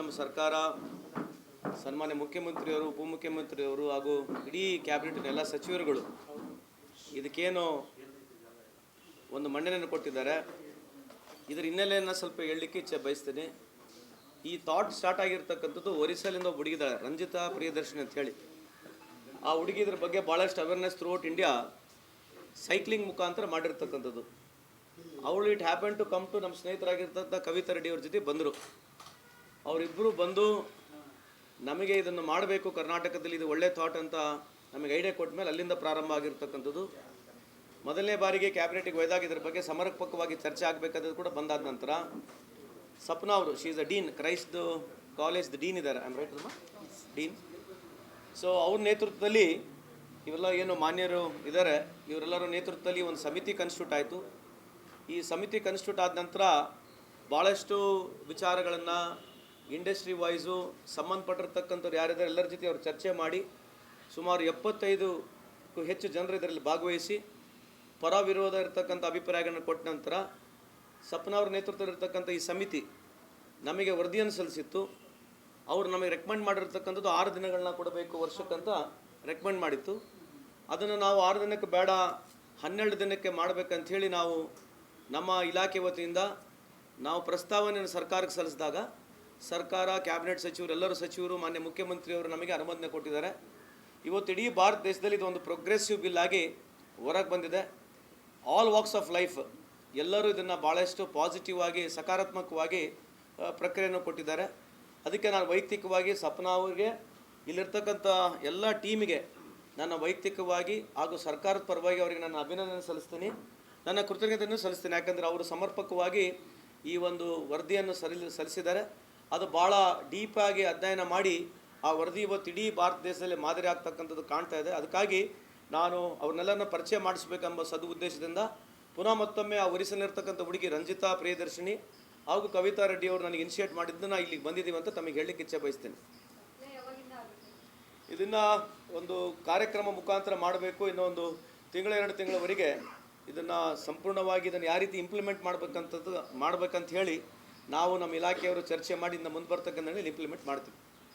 ನಮ್ಮ ಸರ್ಕಾರ, ಸನ್ಮಾನ್ಯ ಮುಖ್ಯಮಂತ್ರಿಯವರು, ಉಪಮುಖ್ಯಮಂತ್ರಿಯವರು ಹಾಗೂ ಇಡೀ ಕ್ಯಾಬಿನೆಟ್ನ ಎಲ್ಲ ಸಚಿವರುಗಳು ಇದಕ್ಕೇನು ಒಂದು ಮನ್ನಣೆಯನ್ನು ಕೊಟ್ಟಿದ್ದಾರೆ. ಇದರ ಹಿನ್ನೆಲೆಯನ್ನು ಸ್ವಲ್ಪ ಹೇಳಲಿಕ್ಕೆ ಇಚ್ಛೆ ಬಯಸ್ತೀನಿ. ಈ ಥಾಟ್ ಸ್ಟಾರ್ಟ್ ಆಗಿರ್ತಕ್ಕಂಥದ್ದು ಒರಿಸ್ಸಾಲಿಂದ ಒಬ್ಬ ಹುಡುಗಿದ್ದಾಳೆ ರಂಜಿತಾ ಪ್ರಿಯದರ್ಶಿನಿ ಅಂತ ಹೇಳಿ. ಆ ಹುಡುಗಿ ಇದ್ರ ಬಗ್ಗೆ ಭಾಳಷ್ಟು ಅವೇರ್ನೆಸ್ ಥ್ರೂ ಔಟ್ ಇಂಡಿಯಾ ಸೈಕ್ಲಿಂಗ್ ಮುಖಾಂತರ ಮಾಡಿರ್ತಕ್ಕಂಥದ್ದು. ಅವಳು it happen to come to ನಮ್ಮ ಸ್ನೇಹಿತರಾಗಿರ್ತಕ್ಕಂಥ ಕವಿತಾ ರೆಡ್ಡಿ ಅವ್ರ ಜೊತೆ ಬಂದರು. ಅವರಿಬ್ಬರು ಬಂದು ನಮಗೆ ಇದನ್ನು ಮಾಡಬೇಕು, ಕರ್ನಾಟಕದಲ್ಲಿ ಇದು ಒಳ್ಳೆ ಥಾಟ್ ಅಂತ ನಮಗೆ ಐಡಿಯಾ ಕೊಟ್ಟ ಮೇಲೆ ಅಲ್ಲಿಂದ ಪ್ರಾರಂಭ ಆಗಿರ್ತಕ್ಕಂಥದ್ದು. ಮೊದಲನೇ ಬಾರಿಗೆ ಕ್ಯಾಬಿನೆಟ್ಗೆ ಒಯ್ದಾಗ ಇದ್ರ ಬಗ್ಗೆ ಸಮರ್ಪಕವಾಗಿ ಚರ್ಚೆ ಆಗಬೇಕಾದ್ರೂ ಕೂಡ ಬಂದಾದ ನಂತರ ಸಪ್ನಾ ಅವರು she is a dean Christ college dean ಇದ್ದಾರೆ. ಐಮ್ ರೈಟ್ ಡೀನ್ ಸೊ ಅವ್ರ ನೇತೃತ್ವದಲ್ಲಿ ಇವೆಲ್ಲ ಏನು ಮಾನ್ಯರು ಇದ್ದಾರೆ. ಇವರೆಲ್ಲರ ನೇತೃತ್ವದಲ್ಲಿ ಒಂದು ಸಮಿತಿ ಕನ್ಸ್ಟ್ಯೂಟ್ ಆಯಿತು. ಈ ಸಮಿತಿ ಕನ್ಸ್ಟ್ಯೂಟ್ ಆದ ನಂತರ ಭಾಳಷ್ಟು ವಿಚಾರಗಳನ್ನು ಇಂಡಸ್ಟ್ರಿ ವೈಸು ಸಂಬಂಧಪಟ್ಟಿರ್ತಕ್ಕಂಥವ್ರು ಯಾರಿದ್ದಾರೆ ಎಲ್ಲರ ಜೊತೆ ಅವರು ಚರ್ಚೆ ಮಾಡಿ ಸುಮಾರು ಎಪ್ಪತ್ತೈದಕ್ಕೂ ಹೆಚ್ಚು ಜನರು ಇದರಲ್ಲಿ ಭಾಗವಹಿಸಿ ಪರ ವಿರೋಧ ಇರತಕ್ಕಂಥ ಅಭಿಪ್ರಾಯಗಳನ್ನು ಕೊಟ್ಟ ನಂತರ ಸಪ್ನ ಅವ್ರ ನೇತೃತ್ವದಲ್ಲಿರ್ತಕ್ಕಂಥ ಈ ಸಮಿತಿ ನಮಗೆ ವರದಿಯನ್ನು ಸಲ್ಲಿಸಿತ್ತು. ಅವರು ನಮಗೆ ರೆಕಮೆಂಡ್ ಮಾಡಿರ್ತಕ್ಕಂಥದ್ದು ಆರು ದಿನಗಳನ್ನ ಕೊಡಬೇಕು ವರ್ಷಕ್ಕಂತ ರೆಕಮೆಂಡ್ ಮಾಡಿತ್ತು. ಅದನ್ನು ನಾವು ಆರು ದಿನಕ್ಕೆ ಬೇಡ, ಹನ್ನೆರಡು ದಿನಕ್ಕೆ ಮಾಡಬೇಕಂಥೇಳಿ ನಾವು ನಮ್ಮ ಇಲಾಖೆ ವತಿಯಿಂದ ನಾವು ಪ್ರಸ್ತಾವನೆಯನ್ನು ಸರ್ಕಾರಕ್ಕೆ ಸಲ್ಲಿಸಿದಾಗ ಸರ್ಕಾರ, ಕ್ಯಾಬಿನೆಟ್ ಸಚಿವರು, ಎಲ್ಲರೂ ಸಚಿವರು, ಮಾನ್ಯ ಮುಖ್ಯಮಂತ್ರಿಯವರು ನಮಗೆ ಅನುಮೋದನೆ ಕೊಟ್ಟಿದ್ದಾರೆ. ಇವತ್ತು ಇಡೀ ಭಾರತ ದೇಶದಲ್ಲಿ ಇದು ಒಂದು ಪ್ರೋಗ್ರೆಸಿವ್ ಬಿಲ್ ಆಗಿ ಹೊರಗೆ ಬಂದಿದೆ. ಆಲ್ ವಾಕ್ಸ್ ಆಫ್ ಲೈಫ್ ಎಲ್ಲರೂ ಇದನ್ನು ಭಾಳಷ್ಟು ಪಾಸಿಟಿವ್ ಆಗಿ, ಸಕಾರಾತ್ಮಕವಾಗಿ ಪ್ರಕ್ರಿಯೆಯನ್ನು ಕೊಟ್ಟಿದ್ದಾರೆ. ಅದಕ್ಕೆ ನಾನು ವೈಯಕ್ತಿಕವಾಗಿ ಸಪ್ನಾ ಅವರಿಗೆ ಇಲ್ಲಿರ್ತಕ್ಕಂಥ ಎಲ್ಲ ಟೀಮಿಗೆ ನನ್ನ ವೈಯಕ್ತಿಕವಾಗಿ ಹಾಗೂ ಸರ್ಕಾರದ ಪರವಾಗಿ ಅವರಿಗೆ ನನ್ನ ಅಭಿನಂದನೆ ಸಲ್ಲಿಸ್ತೀನಿ. ನನ್ನ ಕೃತಜ್ಞತೆಯನ್ನು ಸಲ್ಲಿಸ್ತೀನಿ. ಯಾಕಂದರೆ ಅವರು ಸಮರ್ಪಕವಾಗಿ ಈ ಒಂದು ವರದಿಯನ್ನು ಸರಿ ಸಲ್ಲಿಸಿದ್ದಾರೆ. ಅದು ಭಾಳ ಡೀಪಾಗಿ ಅಧ್ಯಯನ ಮಾಡಿ ಆ ವರದಿ ಇವತ್ತು ಇಡೀ ಭಾರತ ದೇಶದಲ್ಲಿ ಮಾದರಿ ಆಗ್ತಕ್ಕಂಥದ್ದು ಕಾಣ್ತಾ ಇದೆ. ಅದಕ್ಕಾಗಿ ನಾನು ಅವ್ರನ್ನೆಲ್ಲರನ್ನ ಪರಿಚಯ ಮಾಡಿಸ್ಬೇಕೆಂಬ ಸದು ಉದ್ದೇಶದಿಂದ ಪುನಃ ಮತ್ತೊಮ್ಮೆ ಆ ಒರಿಸಲಿರ್ತಕ್ಕಂಥ ಹುಡುಗಿ ರಂಜಿತಾ ಪ್ರಿಯದರ್ಶಿನಿ ಹಾಗೂ ಕವಿತಾ ರೆಡ್ಡಿ ಅವರು ನನಗೆ ಇನಿಷಿಯೇಟ್ ಮಾಡಿದ್ದನ್ನು ಇಲ್ಲಿಗೆ ಬಂದಿದ್ದೀವಿ ಅಂತ ತಮಗೆ ಹೇಳಲಿಕ್ಕೆ ಇಚ್ಛೆ ಬಯಸ್ತೇನೆ. ಇದನ್ನು ಒಂದು ಕಾರ್ಯಕ್ರಮ ಮುಖಾಂತರ ಮಾಡಬೇಕು ಇನ್ನೊಂದು ತಿಂಗಳ, ಎರಡು ತಿಂಗಳವರೆಗೆ ಇದನ್ನು ಸಂಪೂರ್ಣವಾಗಿ ಇದನ್ನು ಯಾವ ರೀತಿ ಇಂಪ್ಲಿಮೆಂಟ್ ಮಾಡಬೇಕಂತದ್ದು, ಮಾಡಬೇಕಂತ ಹೇಳಿ ನಾವು ನಮ್ಮ ಇಲಾಖೆಯವರು ಚರ್ಚೆ ಮಾಡಿ ಇನ್ನು ಮುಂದೆ ಬರ್ತಕ್ಕಂಥ ಇಂಪ್ಲಿಮೆಂಟ್ ಮಾಡ್ತೀವಿ.